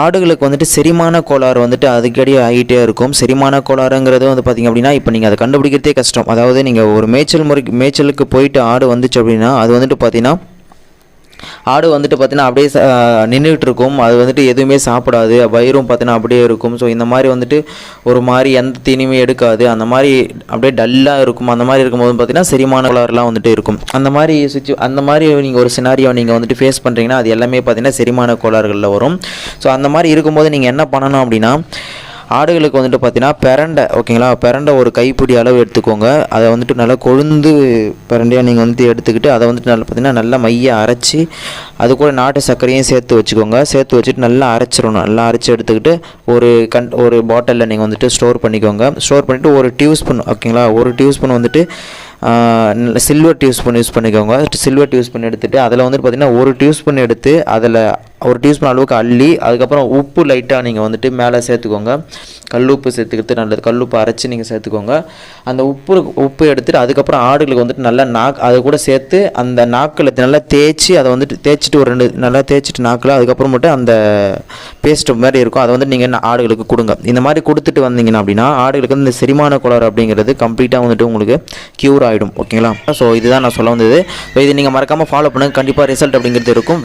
ஆடுகளுக்கு வந்துட்டு செரிமான கோளாறு வந்துட்டு அதுக்கடி ஆகிட்டே இருக்கும். செரிமான கோளாறுங்கிறது வந்து பார்த்திங்க அப்படின்னா இப்போ நீங்கள் அதை கண்டுபிடிக்கிறதே கஷ்டம். அதாவது நீங்கள் ஒரு மேய்ச்சல் முறை மேய்ச்சலுக்கு போயிட்டு ஆடு வந்துச்சு அப்படின்னா அது வந்துட்டு பார்த்தீங்கன்னா ஆடு வந்துட்டு பார்த்தீங்கன்னா அப்படியே நின்றுட்டு இருக்கும் அது வந்துட்டு எதுவுமே சாப்பிடாது. வயிறும் பார்த்தீங்கன்னா அப்படியே இருக்கும். ஸோ இந்த மாதிரி வந்துட்டு ஒரு மாதிரி எந்த தீனியுமே எடுக்காது. அந்த மாதிரி அப்படியே டல்லாக இருக்கும். அந்த மாதிரி இருக்கும்போது பார்த்தீங்கன்னா செரிமான கோளாறுலாம் வந்துட்டு இருக்கும். அந்த மாதிரி சுச்சு அந்த மாதிரி நீங்கள் ஒரு சினாரியோ நீங்கள் வந்துட்டு ஃபேஸ் பண்ணுறீங்கன்னா அது எல்லாமே பார்த்தீங்கன்னா செரிமான கோளாறுகளில் வரும். ஸோ அந்த மாதிரி இருக்கும்போது நீங்கள் என்ன பண்ணணும் அப்படின்னா ஆடுகளுக்கு வந்துட்டு பார்த்தீங்கன்னா பிரண்டை ஓகேங்களா? பிரண்டை ஒரு கைப்பிடி அளவு எடுத்துக்கோங்க. அதை வந்துட்டு நல்லா கொழுந்து பிரண்டையாக நீங்கள் வந்துட்டு எடுத்துக்கிட்டு அதை வந்துட்டு நல்லா பார்த்தீங்கன்னா நல்லா மைய அரைச்சி அது கூட நாட்டு சர்க்கரையும் சேர்த்து வச்சுக்கோங்க. சேர்த்து வச்சுட்டு நல்லா அரைச்சிடணும். நல்லா அரைச்சி எடுத்துக்கிட்டு ஒரு கண் ஒரு பாட்டிலில் நீங்கள் வந்துட்டு ஸ்டோர் பண்ணிக்கோங்க. ஸ்டோர் பண்ணிவிட்டு ஒரு டியூஸ்பூன் ஓகேங்களா? ஒரு டியூஸ்பூன் வந்துட்டு சில்வர் டியூஸ்பூன் யூஸ் பண்ணிக்கோங்க. சில்வர் டியூஸ்பூன் எடுத்துகிட்டு அதில் வந்துட்டு பார்த்தீங்கன்னா ஒரு டியூஸ்பூன் எடுத்து அதில் ஒரு டீஸ்பூன் அளவுக்கு அள்ளி அதுக்கப்புறம் உப்பு லைட்டாக நீங்கள் வந்துட்டு மேலே சேர்த்துக்கோங்க. கல்லுப்பு சேர்த்துக்கிறது நல்லது. கல்லுப்பு அரைச்சி நீங்கள் சேர்த்துக்கோங்க. அந்த உப்பு உப்பு எடுத்துகிட்டு அதுக்கப்புறம் ஆடுகளுக்கு வந்துட்டு நல்லா நாக் அது கூட சேர்த்து அந்த நாக்கில் நல்லா தேய்ச்சி அதை வந்துட்டு தேய்ச்சிட்டு ஒரு ரெண்டு நல்லா தேய்ச்சிட்டு நாக்கில் அதுக்கப்புறம் மட்டும் அந்த பேஸ்ட் மாதிரி இருக்கும். அதை வந்து நீங்கள் ஆடுகளுக்கு கொடுங்க. இந்த மாதிரி கொடுத்துட்டு வந்தீங்கன்னா அப்படின்னா ஆடுகளுக்கு வந்து இந்த செரிமான குளர் அப்படிங்கிறது கம்ப்ளீட்டாக வந்துட்டு உங்களுக்கு க்யூர் ஆகிடும் ஓகேங்களா ஸோ இதுதான் நான் சொல்ல வந்தது. ஸோ இது நீங்கள் மறக்காமல் ஃபாலோ பண்ணுங்கள் கண்டிப்பாக ரிசல்ட் அப்படிங்கிறது இருக்கும்.